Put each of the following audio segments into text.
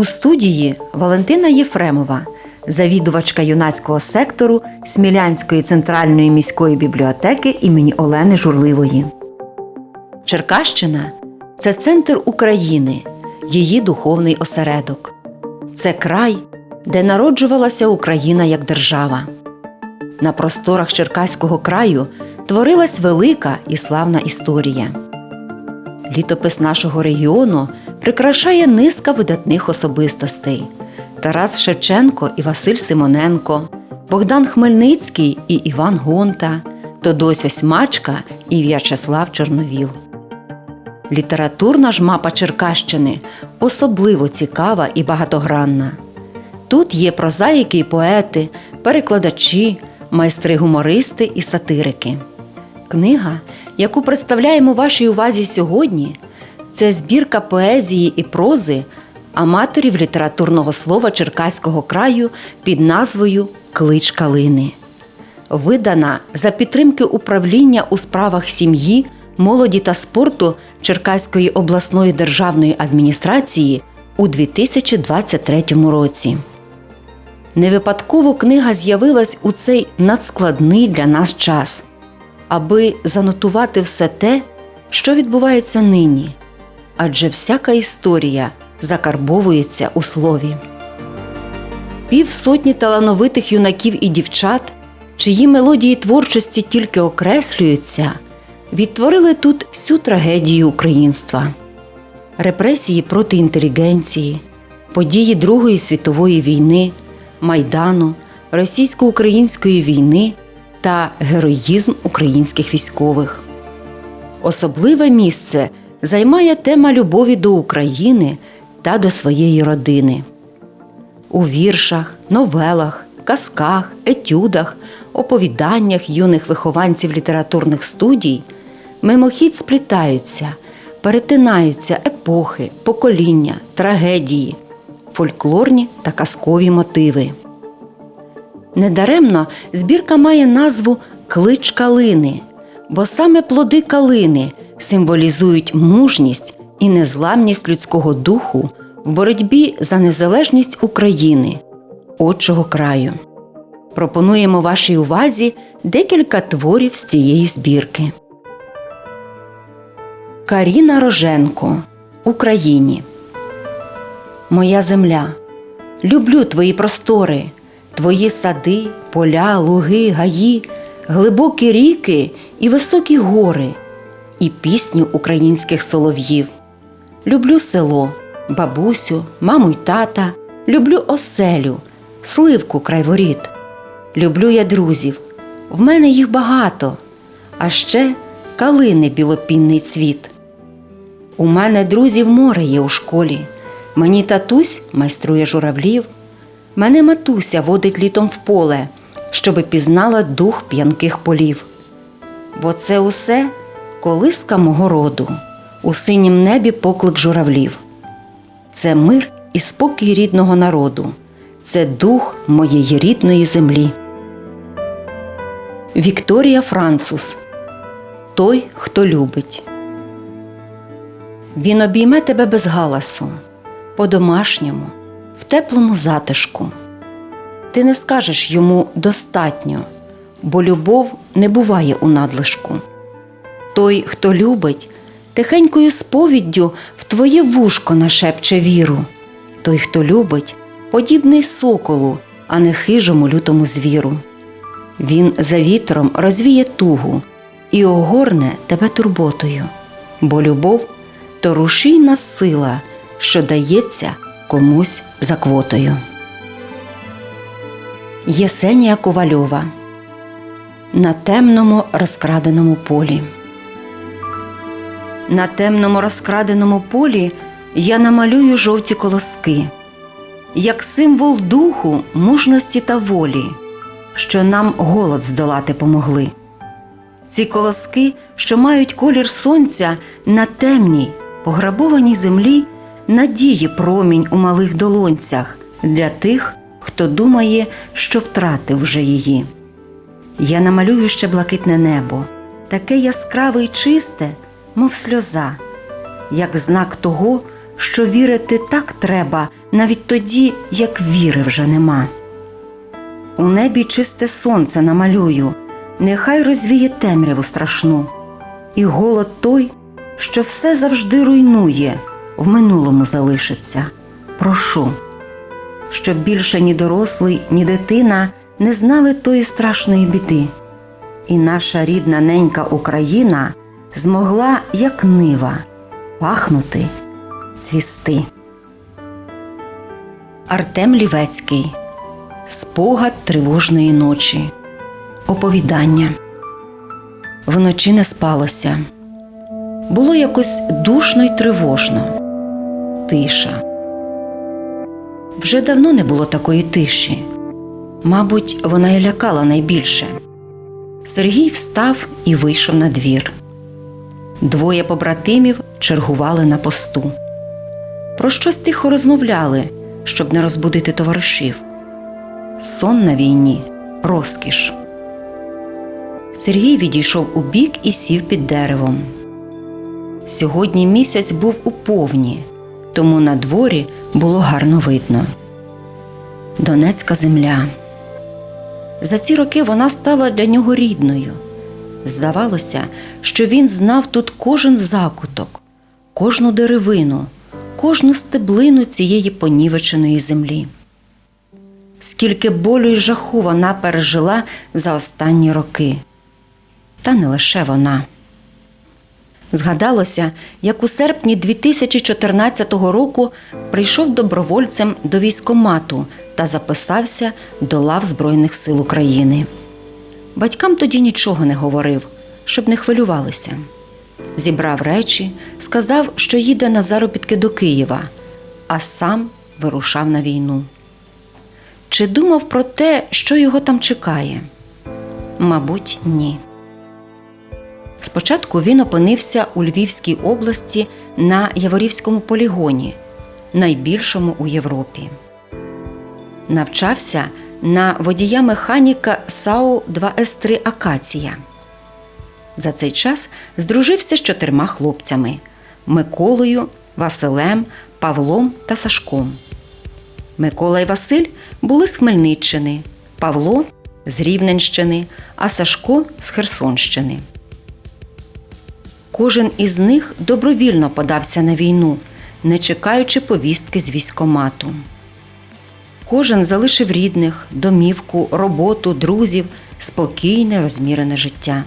У студії Валентина Єфремова, завідувачка юнацького сектору Смілянської центральної міської бібліотеки імені Олени Журливої. Черкащина це центр України, її духовний осередок. Це край, де народжувалася Україна як держава. На просторах Черкаського краю творилась велика і славна історія. Літопис нашого регіону прикрашає низка видатних особистостей: Тарас Шевченко і Василь Симоненко, Богдан Хмельницький і Іван Гонта, Тодось Осьмачка і В'ячеслав Чорновіл. Літературна ж мапа Черкащини особливо цікава і багатогранна. Тут є прозаїки і поети, перекладачі, майстри-гумористи і сатирики. Книга, яку представляємо вашій увазі сьогодні, це збірка поезії і прози аматорів літературного слова Черкаського краю під назвою Клич Калини. Видана за підтримки управління у справах сім'ї, молоді та спорту Черкаської обласної державної адміністрації у 2023 році. Не випадково книга з'явилась у цей надскладний для нас час, аби занотувати все те, що відбувається нині, адже всяка історія закарбовується у слові. Півсотні талановитих юнаків і дівчат, чиї мелодії творчості тільки окреслюються, відтворили тут всю трагедію українства, репресії проти інтелігенції, події Другої світової війни, майдану, російсько-української війни та героїзм українських військових. Особливе місце займає тема любові до України та до своєї родини. У віршах, новелах, казках, етюдах, оповіданнях юних вихованців літературних студій мимохідь сплітаються, перетинаються епохи, покоління, трагедії, фольклорні та казкові мотиви. Недаремно збірка має назву Клич калини, бо саме плоди калини символізують мужність і незламність людського духу в боротьбі за незалежність України, отчого краю. Пропонуємо вашій увазі декілька творів з цієї збірки. Каріна Роженко Україні. Моя земля. Люблю твої простори, твої сади, поля, луги, гаї, глибокі ріки і високі гори, і пісню українських солов'їв. Люблю село, бабусю, маму й тата, люблю оселю, сливку край воріт. Люблю я друзів, в мене їх багато, а ще калини білопінний цвіт. У мене друзів море є у школі. Мені татусь майструє журавлів. Мене матуся водить літом в поле, щоби пізнала дух п'янких полів. Бо це усе колиска мого роду, у синім небі поклик журавлів. Це мир і спокій рідного народу, це дух моєї рідної землі. Вікторія Францус Той, хто любить. Він обійме тебе без галасу, по-домашньому, в теплому затишку. Ти не скажеш йому достатньо, бо любов не буває у надлишку. Той, хто любить, тихенькою сповіддю в твоє вушко нашепче віру. Той, хто любить, подібний соколу, а не хижому лютому звіру. Він за вітром розвіє тугу і огорне тебе турботою, бо любов то рушійна сила, що дається комусь за квотою. Єсенія Ковальова На темному розкраденому полі. На темному розкраденому полі я намалюю жовті колоски, як символ духу, мужності та волі, що нам голод здолати помогли. Ці колоски, що мають колір сонця на темній, пограбованій землі, надії промінь у малих долонцях для тих, хто думає, що втратив вже її. Я намалюю ще блакитне небо, таке яскраве й чисте, мов сльоза, як знак того, що вірити так треба навіть тоді, як віри вже нема. У небі чисте сонце намалюю, нехай розвіє темряву страшну, і голод той, що все завжди руйнує, в минулому залишиться. Прошу, щоб більше ні дорослий, ні дитина не знали тої страшної біди. І наша рідна ненька Україна змогла, як нива, пахнути, цвісти. Артем Лівецький Спогад тривожної ночі. Оповідання. Вночі не спалося. Було якось душно й тривожно. Тиша. Вже давно не було такої тиші. Мабуть, вона й лякала найбільше. Сергій встав і вийшов на двір. Двоє побратимів чергували на посту. Про щось тихо розмовляли, щоб не розбудити товаришів. Сон на війні розкіш. Сергій відійшов у бік і сів під деревом. Сьогодні місяць був у повні, тому на дворі було гарно видно. Донецька земля. За ці роки вона стала для нього рідною. Здавалося, що він знав тут кожен закуток, кожну деревину, кожну стеблину цієї понівеченої землі. Скільки болю й жаху вона пережила за останні роки. Та не лише вона. Згадалося, як у серпні 2014 року прийшов добровольцем до військомату та записався до лав Збройних сил України. Батькам тоді нічого не говорив, щоб не хвилювалися. Зібрав речі, сказав, що їде на заробітки до Києва, а сам вирушав на війну. Чи думав про те, що його там чекає? Мабуть, ні. Спочатку він опинився у Львівській області на Яворівському полігоні, найбільшому у Європі. Навчався на водія механіка САУ 2С3 Акація. За цей час здружився з чотирма хлопцями Миколою, Василем, Павлом та Сашком. Микола і Василь були з Хмельниччини, Павло з Рівненщини, а Сашко з Херсонщини. Кожен із них добровільно подався на війну, не чекаючи повістки з військомату. Кожен залишив рідних, домівку, роботу, друзів, спокійне, розмірене життя.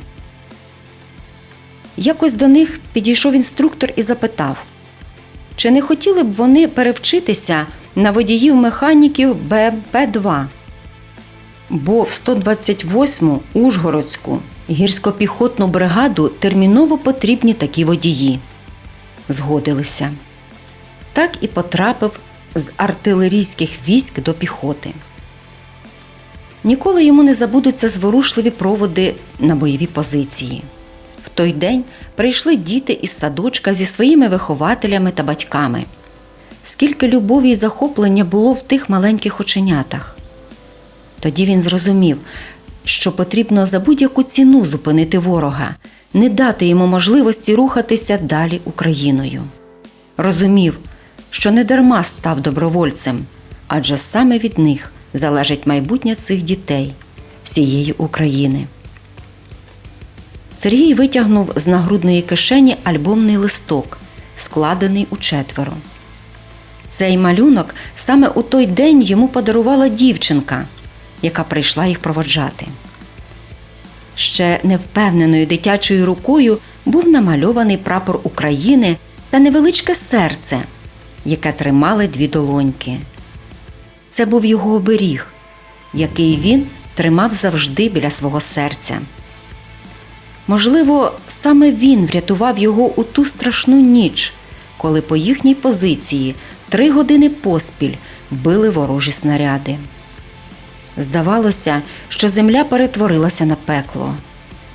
Якось до них підійшов інструктор і запитав, чи не хотіли б вони перевчитися на водіїв механіків БМП-2? Бо в 128-му Ужгородську гірсько-піхотну бригаду терміново потрібні такі водії. Згодилися. Так і потрапив з артилерійських військ до піхоти. Ніколи йому не забудуться зворушливі проводи на бойові позиції. В той день прийшли діти із садочка зі своїми вихователями та батьками. Скільки любові і захоплення було в тих маленьких оченятах. Тоді він зрозумів, що потрібно за будь-яку ціну зупинити ворога, не дати йому можливості рухатися далі Україною. Розумів, що не дарма став добровольцем, адже саме від них залежить майбутнє цих дітей, всієї України. Сергій витягнув з нагрудної кишені альбомний листок, складений у четверо. Цей малюнок саме у той день йому подарувала дівчинка, яка прийшла їх проводжати. Ще невпевненою дитячою рукою був намальований прапор України та невеличке серце, яке тримали дві долоньки. Це був його оберіг, який він тримав завжди біля свого серця. Можливо, саме він врятував його у ту страшну ніч, коли по їхній позиції три години поспіль били ворожі снаряди. Здавалося, що земля перетворилася на пекло.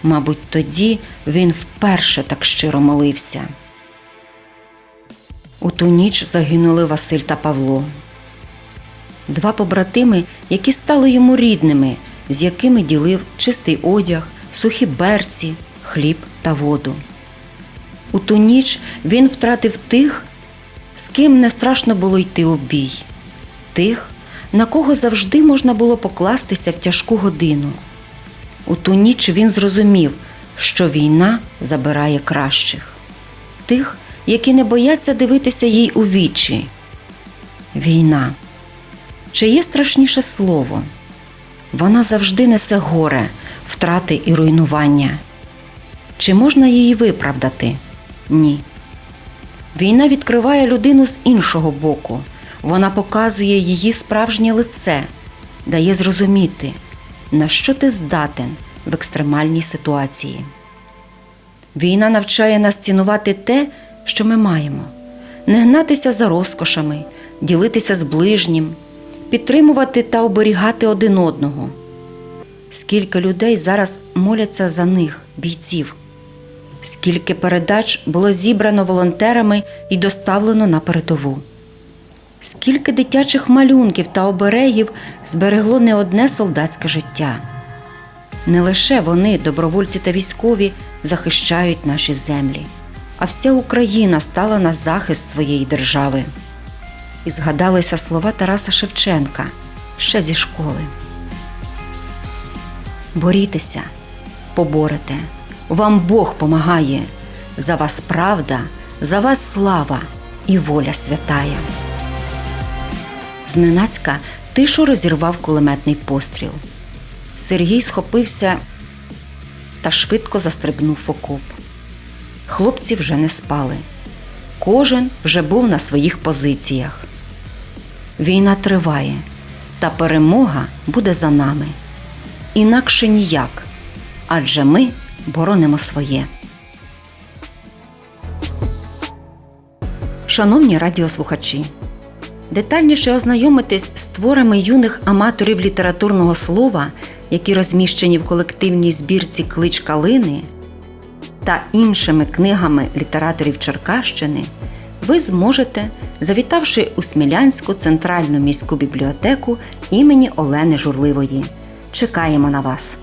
Мабуть, тоді він вперше так щиро молився. У ту ніч загинули Василь та Павло. Два побратими, які стали йому рідними, з якими ділив чистий одяг, сухі берці, хліб та воду. У ту ніч він втратив тих, з ким не страшно було йти у бій тих, на кого завжди можна було покластися в тяжку годину. У ту ніч він зрозумів, що війна забирає кращих, тих, які не бояться дивитися їй у вічі. Війна. Чи є страшніше слово? Вона завжди несе горе, втрати і руйнування. Чи можна її виправдати? Ні. Війна відкриває людину з іншого боку. Вона показує її справжнє лице, дає зрозуміти, на що ти здатен в екстремальній ситуації. Війна навчає нас цінувати те, що ми маємо, не гнатися за розкошами, ділитися з ближнім, підтримувати та оберігати один одного. Скільки людей зараз моляться за них, бійців, скільки передач було зібрано волонтерами і доставлено на передову. Скільки дитячих малюнків та оберегів зберегло не одне солдатське життя. Не лише вони, добровольці та військові, захищають наші землі, а вся Україна стала на захист своєї держави. І згадалися слова Тараса Шевченка ще зі школи. Борітеся, поборете, вам Бог помагає, за вас правда, за вас слава і воля святая. Зненацька тишу розірвав кулеметний постріл. Сергій схопився та швидко застрибнув окоп. Хлопці вже не спали. Кожен вже був на своїх позиціях. Війна триває, та перемога буде за нами. Інакше ніяк, адже ми боронимо своє. Шановні радіослухачі, детальніше ознайомитись з творами юних аматорів літературного слова, які розміщені в колективній збірці Клич Калини та іншими книгами літераторів Черкащини, ви зможете, завітавши у Смілянську центральну міську бібліотеку імені Олени Журливої. Чекаємо на вас!